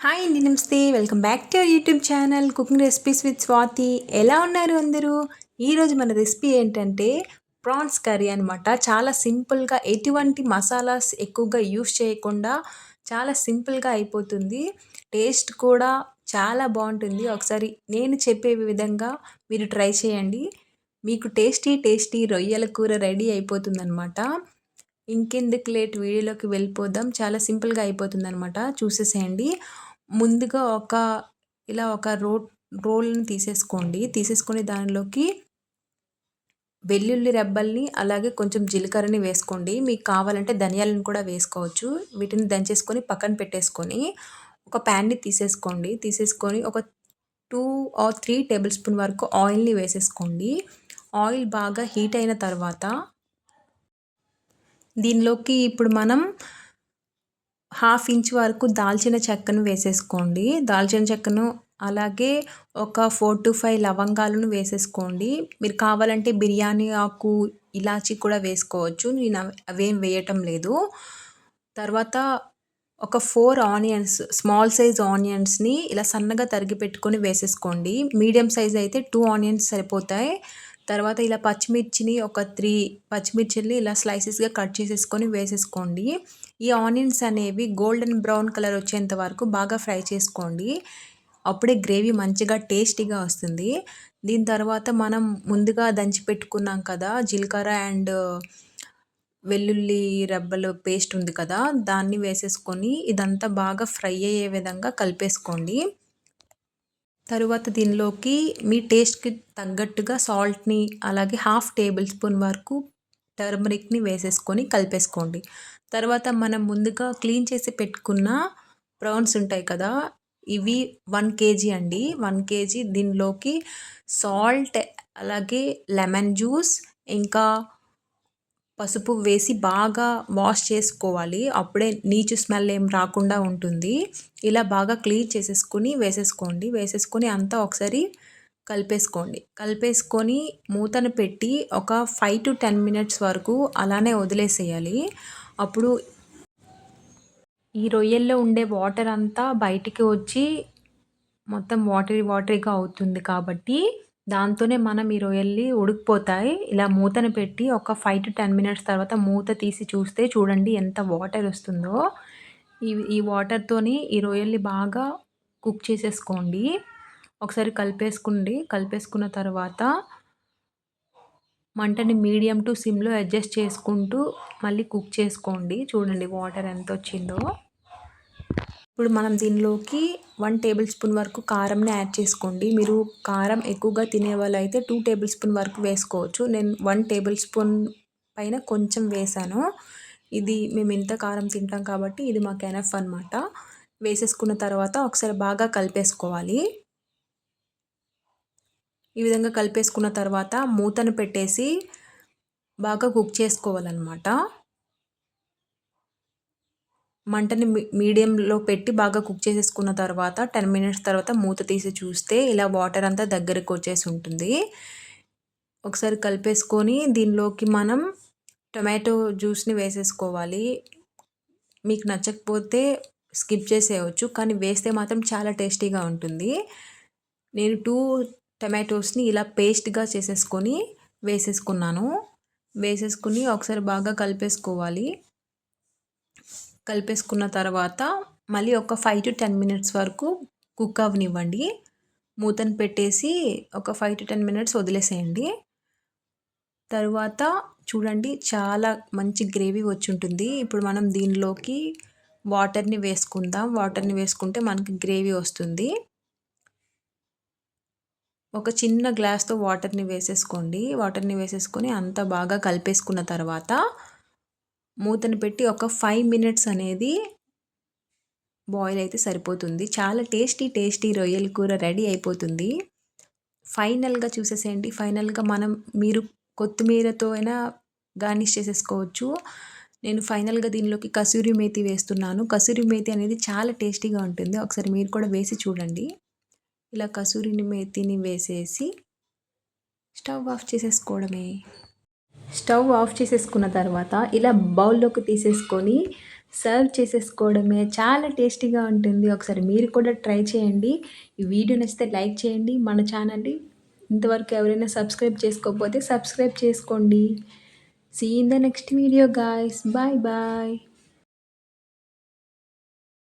Hi అండి నమస్తే welcome back to our YouTube channel cooking recipes with Swathi ఎలా ఉన్నారు అందరూ? ఈరోజు మన రెసిపీ ఏంటంటే ప్రాన్స్ కర్రీ అనమాట చాలా సింపుల్గా ఎటువంటి మసాలాస్ ఎక్కువగా యూస్ చేయకుండా చాలా సింపుల్గా అయిపోతుంది. టేస్ట్ కూడా చాలా బాగుంటుంది. ఒకసారి నేను చెప్పే విధంగా మీరు ట్రై చేయండి. మీకు టేస్టీ టేస్టీ రొయ్యల కూర రెడీ అయిపోతుందన్నమాట. ఇంకెందుకు లేట్? వీడియోలోకి వెళ్ళిపోదాం. చాలా సింపుల్గా అయిపోతుంది అనమాట చూసేసేయండి. ముందుగా ఒక ఇలా ఒక రో రోల్ని తీసేసుకోండి. తీసేసుకొని దానిలోకి వెల్లుల్లి రెబ్బల్ని అలాగే కొంచెం జీలకర్రని వేసుకోండి. మీకు కావాలంటే ధనియాలను కూడా వేసుకోవచ్చు. వీటిని దంచేసుకొని పక్కన పెట్టేసుకొని ఒక ప్యాన్ని తీసేసుకోండి. తీసేసుకొని ఒక two or three tablespoon వరకు ఆయిల్ని వేసేసుకోండి. ఆయిల్ బాగా హీట్ అయిన తర్వాత దీనిలోకి ఇప్పుడు మనం హాఫ్ ఇంచ్ వరకు దాల్చిన చెక్కను వేసేసుకోండి. దాల్చిన చెక్కను అలాగే ఒక ఫోర్ టు ఫైవ్ లవంగాలను వేసేసుకోండి. మీరు కావాలంటే బిర్యానీ ఆకు ఇలాచి కూడా వేసుకోవచ్చు. నేను అవేం వేయటం లేదు. తర్వాత ఒక ఫోర్ ఆనియన్స్ స్మాల్ సైజ్ ఆనియన్స్ని ఇలా సన్నగా తరిగి పెట్టుకొని వేసేసుకోండి. మీడియం సైజ్ అయితే టూ ఆనియన్స్ సరిపోతాయి. తర్వాత ఇలా పచ్చిమిర్చిని ఒక త్రీ పచ్చిమిర్చిని ఇలా స్లైసెస్గా కట్ చేసేసుకొని వేసేసుకోండి. ఈ ఆనియన్స్ అనేవి గోల్డెన్ బ్రౌన్ కలర్ వచ్చేంత వరకు బాగా ఫ్రై చేసుకోండి. అప్పుడే గ్రేవీ మంచిగా టేస్టీగా వస్తుంది. దీని తర్వాత మనం ముందుగా దంచి పెట్టుకున్నాం కదా జీలకర్ర అండ్ వెల్లుల్లి రెబ్బలు పేస్ట్ ఉంది కదా దాన్ని వేసేసుకొని ఇదంతా బాగా ఫ్రై అయ్యే విధంగా కలిపేసుకోండి. తరువాత దీనిలోకి మీ టేస్ట్కి తగ్గట్టుగా సాల్ట్ని అలాగే హాఫ్ టేబుల్ స్పూన్ వరకు టర్మరిక్ని వేసేసుకొని కలిపేసుకోండి. తర్వాత మనం ముందుగా క్లీన్ చేసి పెట్టుకున్న ప్రాన్స్ ఉంటాయి కదా ఇవి వన్ కేజీ అండి. వన్ కేజీ దీనిలోకి సాల్ట్ అలాగే లెమన్ జ్యూస్ ఇంకా పసుపు వేసి బాగా వాష్ చేసుకోవాలి. అప్పుడే నీచు స్మెల్ ఏం రాకుండా ఉంటుంది. ఇలా బాగా క్లీన్ చేసేసుకుని వేసేసుకోండి. వేసేసుకొని అంతా ఒకసారి కలిపేసుకోండి. కలిపేసుకొని మూతను పెట్టి ఒక ఫైవ్ టు టెన్ మినిట్స్ వరకు అలానే వదిలేసేయాలి. అప్పుడు ఈ రొయ్యల్లో ఉండే వాటర్ అంతా బయటికి వచ్చి మొత్తం వాటరీ వాటరీగా అవుతుంది కాబట్టి దాంతోనే మనం ఈ రొయ్యల్ని ఉడికిపోతాయి. ఇలా మూతను పెట్టి ఒక ఫైవ్ టు టెన్ మినిట్స్ తర్వాత మూత తీసి చూస్తే చూడండి ఎంత వాటర్ వస్తుందో. ఈ ఈ వాటర్తోని ఈ రొయ్యల్ని బాగా కుక్ చేసేసుకోండి. ఒకసారి కలిపేసుకోండి కలిపేసుకున్న తర్వాత మంటని మీడియం టు సిమ్లో అడ్జస్ట్ చేసుకుంటూ మళ్ళీ కుక్ చేసుకోండి. చూడండి వాటర్ ఎంత వచ్చిందో. ఇప్పుడు మనం దీనిలోకి వన్ టేబుల్ స్పూన్ వరకు కారంని యాడ్ చేసుకోండి. మీరు కారం ఎక్కువగా తినే వాళ్ళు అయితే టూ టేబుల్ స్పూన్ వరకు వేసుకోవచ్చు. నేను వన్ టేబుల్ స్పూన్ పైన కొంచెం వేసాను. ఇది మేము ఇంత కారం తింటాం కాబట్టి ఇది మాకు ఎనఫ్ అనమాట వేసేసుకున్న తర్వాత ఒకసారి బాగా కలిపేసుకోవాలి. ఈ విధంగా కలిపేసుకున్న తర్వాత మూతను పెట్టేసి బాగా కుక్ చేసుకోవాలన్నమాట. మంటని మీడియంలో పెట్టి బాగా కుక్ చేసేసుకున్న తర్వాత టెన్ మినిట్స్ తర్వాత మూత తీసి చూస్తే ఇలా వాటర్ అంతా దగ్గరకు వచ్చేసి ఉంటుంది. ఒకసారి కలిపేసుకొని దీనిలోకి మనం టొమాటో జ్యూస్ని వేసేసుకోవాలి. మీకు నచ్చకపోతే స్కిప్ చేసేయవచ్చు కానీ వేస్తే మాత్రం చాలా టేస్టీగా ఉంటుంది. నేను టూ టమాటోస్ని ఇలా పేస్ట్గా చేసేసుకొని వేసేసుకున్నాను. వేసేసుకుని ఒకసారి బాగా కలిపేసుకోవాలి. కలిపేసుకున్న తర్వాత మళ్ళీ ఒక ఫైవ్ టు టెన్ మినిట్స్ వరకు కుక్ అవనివ్వండి. మూతను పెట్టేసి ఒక ఫైవ్ టు టెన్ మినిట్స్ వదిలేసేయండి. తరువాత చూడండి చాలా మంచి గ్రేవీ వచ్చి ఉంటుంది ఇప్పుడు మనం దీనిలోకి వాటర్ని వేసుకుందాం. వాటర్ని వేసుకుంటే మనకి గ్రేవీ వస్తుంది. ఒక చిన్న గ్లాస్తో వాటర్ని వేసేసుకోండి. వాటర్ని వేసేసుకొని అంతా బాగా కలిపేసుకున్న తర్వాత మూతను పెట్టి ఒక ఫైవ్ మినిట్స్ అనేది బాయిల్ అయితే సరిపోతుంది. చాలా టేస్టీ టేస్టీ రొయ్యల కూర రెడీ అయిపోతుంది. ఫైనల్గా చూసేసేయండి. ఫైనల్గా మనం మీరు కొత్తిమీరతో అయినా గార్నిష్ చేసేసుకోవచ్చు. నేను ఫైనల్గా దీనిలోకి కసూరి మేతి వేస్తున్నాను. కసూరి మేతి అనేది చాలా టేస్టీగా ఉంటుంది. ఒకసారి మీరు కూడా వేసి చూడండి. ఇలా కసూరిని మేతిని వేసేసి స్టవ్ ఆఫ్ చేసేసుకోవడమే. స్టవ్ ఆఫ్ చేసేసుకున్న తర్వాత ఇలా బౌల్లోకి తీసేసుకొని సర్వ్ చేసేసుకోవడమే చాలా టేస్టీగా ఉంటుంది. ఒకసారి మీరు కూడా ట్రై చేయండి. ఈ వీడియో నచ్చితే లైక్ చేయండి. మన ఛానల్ని ఇంతవరకు ఎవరైనా సబ్స్క్రైబ్ చేసుకోకపోతే సబ్స్క్రైబ్ చేసుకోండి. See in the next video guys bye bye